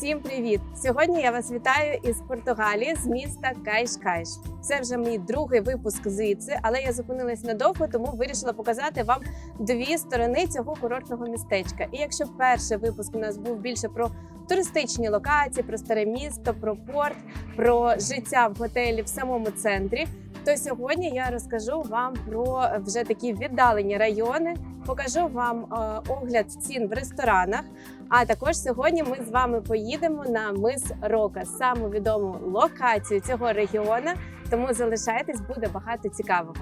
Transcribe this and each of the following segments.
Всім привіт! Сьогодні я вас вітаю із Португалії з міста Кайш-Кайш. Це вже мій другий випуск звідси, але я зупинилась надовго, тому вирішила показати вам дві сторони цього курортного містечка. І якщо перший випуск у нас був більше про туристичні локації, про старе місто, про порт, про життя в готелі в самому центрі, то сьогодні я розкажу вам про вже такі віддалені райони. Покажу вам е, огляд цін в ресторанах. А також сьогодні ми з вами поїдемо на мис Рока, саму відому локацію цього регіону. Тому залишайтесь, буде багато цікавого.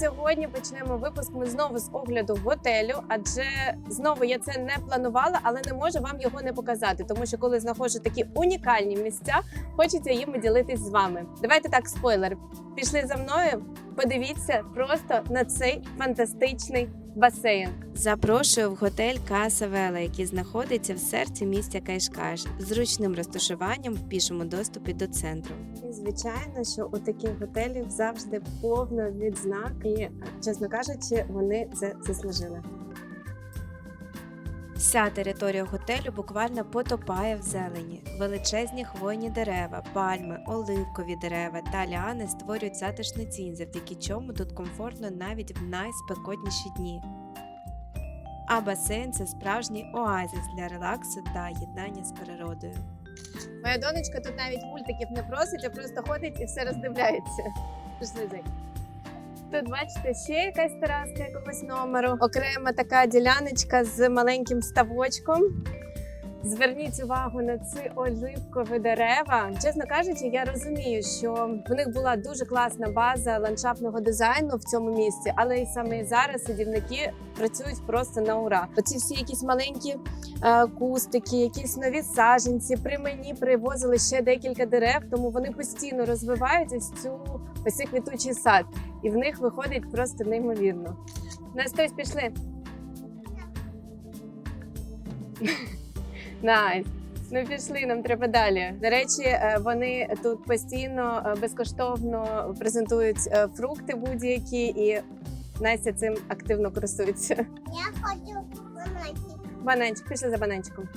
Сьогодні почнемо випуск. Ми знову з огляду готелю, адже знову я це не планувала, але не можу вам його не показати, тому що коли знаходжу такі унікальні місця, хочеться їм ділитись з вами. Давайте так, спойлер. Пішли за мною. Подивіться просто на цей фантастичний басейн. Запрошую в готель Каса Вела, який знаходиться в серці місця Кайшкаш, з зручним розташуванням в пішому доступі до центру. І звичайно, що у таких готелів завжди повно відзнак, і чесно кажучи, вони це заслужили. Вся територія готелю буквально потопає в зелені. Величезні хвойні дерева, пальми, оливкові дерева та ліани створюють затишний тінь, завдяки чому тут комфортно навіть в найспекотніші дні. А басейн це справжній оазис для релаксу та єднання з природою. Моя донечка тут навіть мультиків не просить, а просто ходить і все роздивляється. Пішли. Тут бачите ще якась тераска якогось номеру. Окрема така діляночка з маленьким ставочком. Зверніть увагу на ці оливкові дерева. Чесно кажучи, я розумію, що в них була дуже класна база ландшафтного дизайну в цьому місці, але і саме зараз садівники працюють просто на ура. Оці всі якісь маленькі е, кустики, якісь нові саженці. При мені привозили ще декілька дерев, тому вони постійно розвивають ось цю ось цей квітучий сад, і в них виходить просто неймовірно. Настось, пішли. Найс. Ну пішли, нам треба далі. До речі, е, вони тут постійно е, безкоштовно презентують е, фрукти будь-які, і Настя цим активно користується. Я хочу бананчик. Бананчик, пішли за бананчиком.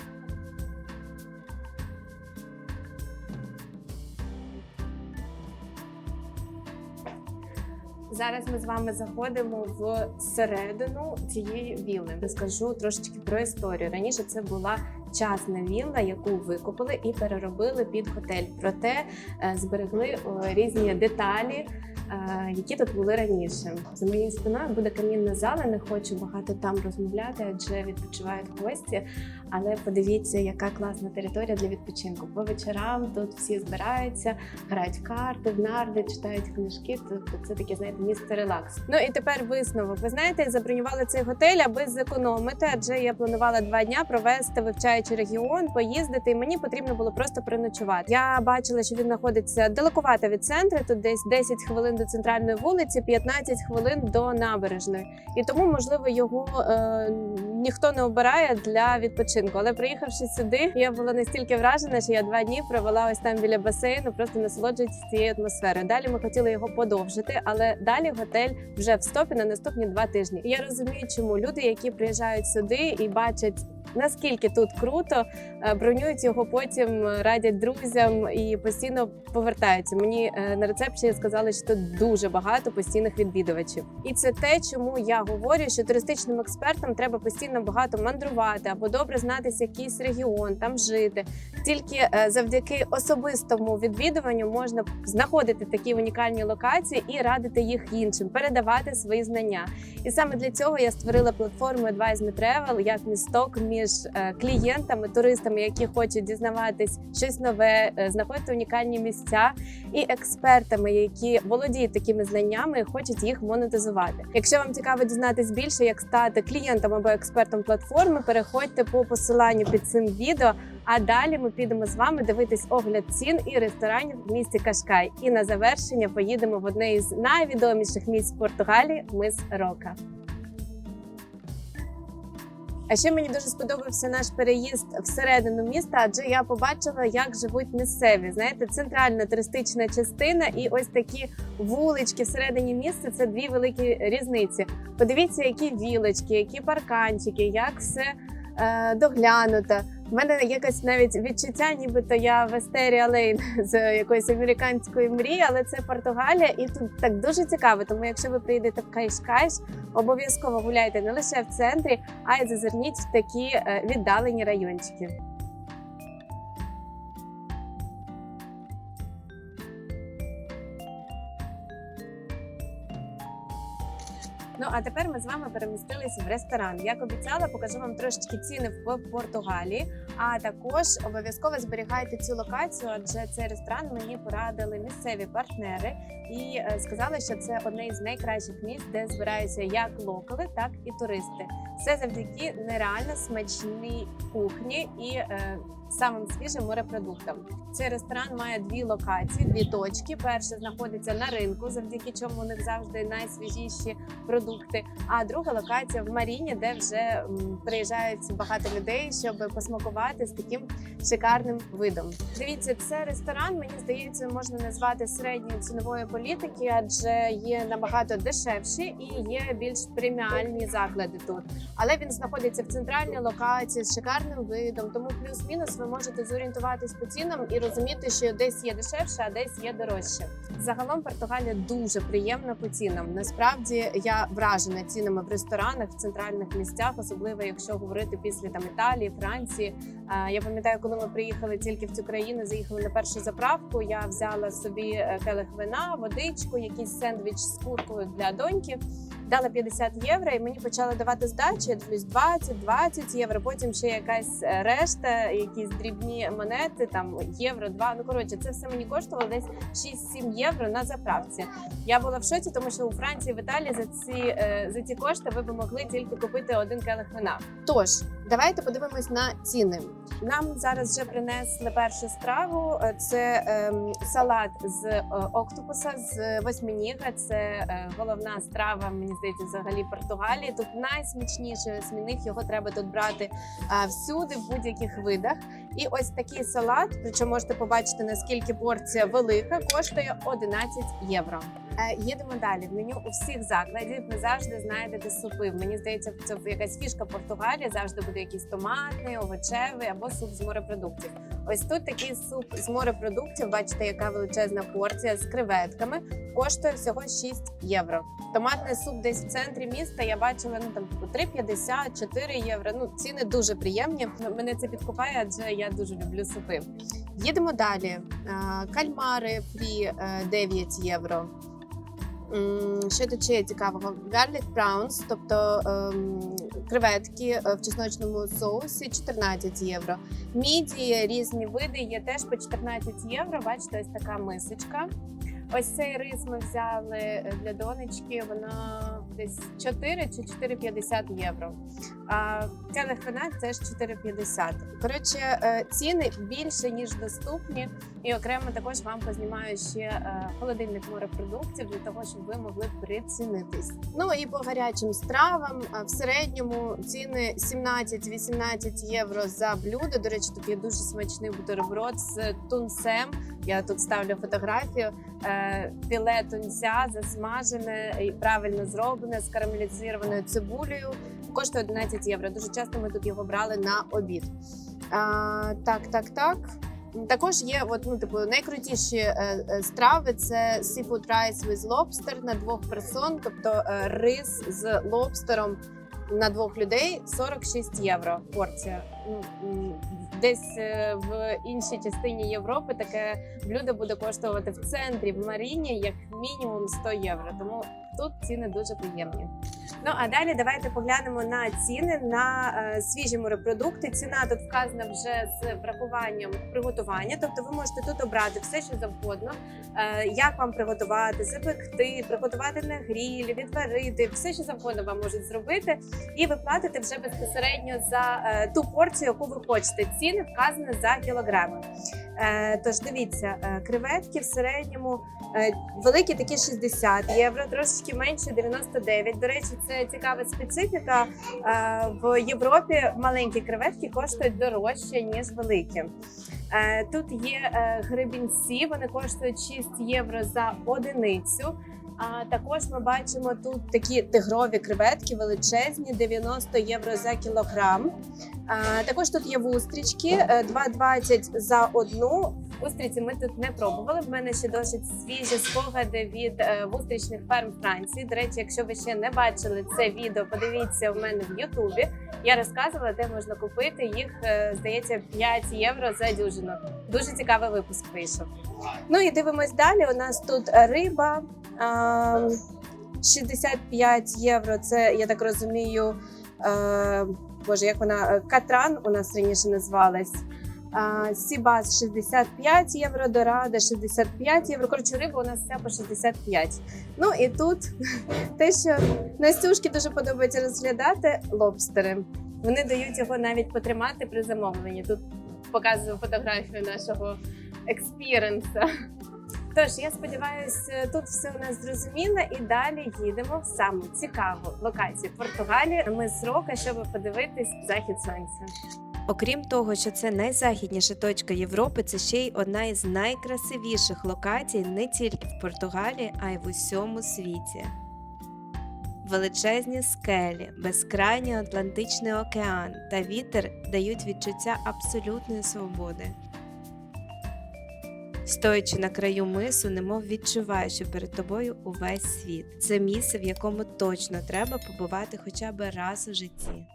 Зараз ми з вами заходимо в середину цієї вілли. Розкажу трошечки про історію. Раніше це була частна вілла, яку викупили і переробили під готель. Проте е, зберегли різні деталі. е, Які тут були раніше за моєю спиною буде камінна зала. Не хочу багато там розмовляти, адже відпочивають гості. Але подивіться, яка класна територія для відпочинку. По вечорам тут всі збираються, грають в карти, в нарди, читають книжки. Тобто це таке, знаєте, місце релакс. Ну і тепер висновок. Ви знаєте, забронювали цей готель, аби зекономити, адже я планувала два дня провести вивчаючи регіон, поїздити. І мені потрібно було просто переночувати. Я бачила, що він знаходиться далекувато від центру. Тут десь 10 хвилин до центральної вулиці, 15 хвилин до набережної. І тому, можливо, його е, ніхто не обирає для відпочинку. Але приїхавши сюди, я була настільки вражена, що я два дні провела ось там біля басейну, просто насолоджуючись цією атмосферою. Далі ми хотіли його подовжити, але далі готель вже в стопі на наступні два тижні. І я розумію, чому люди, які приїжджають сюди і бачать. Наскільки тут круто, е, бронюють його потім, е, радять друзям і постійно повертаються. Мені е, на рецепції сказали, що тут дуже багато постійних відвідувачів, і це те, чому я говорю, що туристичним експертам треба постійно багато мандрувати або добре знатися якийсь регіон, там жити. Тільки завдяки особистому відвідуванню можна знаходити такі унікальні локації і радити їх іншим, передавати свої знання. І саме для цього я створила платформу Advise Me Travel як місток між е, клієнтами, туристами, які хочуть дізнаватись щось нове, е, знаходити унікальні місця, і експертами, які володіють такими знаннями і хочуть їх монетизувати. Якщо вам цікаво дізнатись більше, як стати клієнтом або експертом платформи, переходьте по посиланню під цим відео. А далі ми підемо з вами дивитись огляд цін і ресторанів в місті Кашкай. І на завершення поїдемо в одне із найвідоміших місць Португалії мис Рока. А ще мені дуже сподобався наш переїзд всередину міста, адже я побачила, як живуть місцеві. Знаєте, центральна туристична частина і ось такі вулички всередині міста це дві великі різниці. Подивіться, які вілочки, які парканчики, як все е, доглянуто. У мене якось навіть відчуття, нібито я в Естерія Лейн з якоїсь американської мрії, але це Португалія, і тут так дуже цікаво. Тому якщо ви приїдете в Кайш-Кайш, обов'язково гуляйте не лише в центрі, а й зазирніть в такі е, віддалені райончики. Ну а тепер ми з вами перемістилися в ресторан. Як обіцяла, покажу вам трошечки ціни в Португалії. А також обов'язково зберігайте цю локацію, адже цей ресторан мені порадили місцеві партнери і е, сказали, що це одне із найкращих місць, де збираються як локали, так і туристи. Все завдяки нереально смачній кухні і е, самим свіжим морепродуктам. Цей ресторан має дві локації, дві точки. Перша знаходиться на ринку, завдяки чому у них завжди найсвіжіші продукти. А друга локація в Маріні, де вже приїжджають багато людей, щоб посмакувати з таким шикарним видом. Дивіться, це ресторан. Мені здається, можна назвати середньої цінової політики, адже є набагато дешевші і є більш преміальні заклади тут. Але він знаходиться в центральній локації з шикарним видом, тому плюс-мінус ви можете зорієнтуватись по цінам і розуміти, що десь є дешевше, а десь є дорожче. Загалом Португалія дуже приємна по цінам. Насправді я вражена цінами в ресторанах в центральних місцях, особливо якщо говорити після там Італії, Франції. Я пам'ятаю, коли ми приїхали тільки в цю країну, заїхали на першу заправку. Я взяла собі е, келих вина, водичку, якийсь сендвіч з куркою для доньки. Дала 50 євро, і мені почали давати здачу. Я дивлюсь 20-20 євро. Потім ще якась е, решта, якісь дрібні монети, там євро, два. Ну коротше, це все мені коштувало десь 6-7 євро на заправці. Я була в шоці, тому що у Франції в Італії за ці е, за ці кошти ви б могли тільки купити один келих вина. Тож давайте подивимось на ціни. Нам зараз вже принесли першу страву. Е, Це ем, салат з октопуса з восьминіга. Це е, головна страва, мені здається, взагалі Португалії. Тут найсмачніше сміних його треба тут брати всюди, в будь-яких видах. І ось такий салат, причому можете побачити наскільки порція велика, коштує 11 євро. Е, Їдемо далі. В меню у всіх закладів ви завжди знайдете супи. Мені здається, це якась фішка Португалії. Завжди буде якийсь томатний, овочевий або суп з морепродуктів. Ось тут такий суп з морепродуктів. Бачите, яка величезна порція з креветками. Коштує всього 6 євро. Томатний суп десь в центрі міста. Я бачила ну там типу 3,50, 4 євро. Ну ціни дуже приємні. Мене це підкупає, адже я дуже люблю супи. Їдемо далі. Е, Кальмари фрі е, 9 євро. Що тут ще цікавого? Garlic prawns, тобто ем, креветки е, в чесночному соусі 14 євро. Міді різні види є теж по 14 євро. Бачите, ось така мисочка. Ось цей рис ми взяли е, для донечки. Вона десь 4 чи 4,50 євро. А келих вина теж 4,50. Коротше, ціни більше ніж доступні. І окремо також вам познімаю ще е, холодильник морепродуктів для того, щоб ви могли прицінитись. Ну і по гарячим стравам е, в середньому ціни 17-18 євро за блюдо. До речі, тут є дуже смачний бутерброд з тунцем. Я тут ставлю фотографію. Е, Філе тунця засмажене і правильно зроблене з карамелізованою цибулею. Коштує 11 євро. Дуже часто ми тут його брали на обід. А, так, так, так. Також є от, ну, типу, найкрутіші е, е, страви це seafood rice with lobster на двох персон, тобто е, рис з лобстером на двох людей 46 євро порція. Ну, Десь е, в іншій частині Європи таке блюдо буде коштувати в центрі в Маріні як мінімум 100 євро. Тому тут ціни дуже приємні. Ну а далі давайте поглянемо на ціни на е, свіжі морепродукти. Ціна тут вказана вже з врахуванням приготування. Тобто ви можете тут обрати все, що завгодно, е, як вам приготувати, запекти, приготувати на грілі, відварити, все, що завгодно вам можуть зробити, і ви платите вже безпосередньо за е, ту порцію, яку ви хочете. Ціни вказані за кілограми. Е, Тож дивіться, е, креветки в середньому е, великі такі 60 євро, трошечки менше 99. До речі, це цікава специфіка. В Європі маленькі креветки коштують дорожче ніж великі. Тут є гребінці, вони коштують 6 євро за одиницю. А також ми бачимо тут такі тигрові креветки величезні, 90 євро за кілограм. А, також тут є вустрічки, е, 2,20 за одну. Устриці ми тут не пробували. В мене ще досить свіжі спогади від е, вустрічних ферм Франції. До речі, якщо ви ще не бачили це відео, подивіться в мене в Ютубі. Я розказувала, де можна купити їх. е, Здається, 5 євро за дюжину. Дуже цікавий випуск вийшов. Ну і дивимось далі. У нас тут риба. А, 65 євро. Це я так розумію. е, Боже, як вона е, катран у нас раніше називалась. Сібас 65 євро, Дорада 65 євро. Коротше, риба у нас вся по 65. Ну і тут те, що Настюшки дуже подобається розглядати лобстери. Вони дають його навіть потримати при замовленні. Тут показую фотографію нашого експіренса. Тож я сподіваюся, тут все у нас зрозуміло, і далі їдемо в саму цікаву локацію Португалії. Ми з рока, щоб подивитись захід сонця. Окрім того, що це найзахідніша точка Європи, це ще й одна із найкрасивіших локацій не тільки в Португалії, а й в усьому світі. Величезні скелі, безкрайній Атлантичний океан та вітер дають відчуття абсолютної свободи. Стоячи на краю мису, немов відчуваєш, що перед тобою увесь світ. Це місце, в якому точно треба побувати хоча б раз у житті.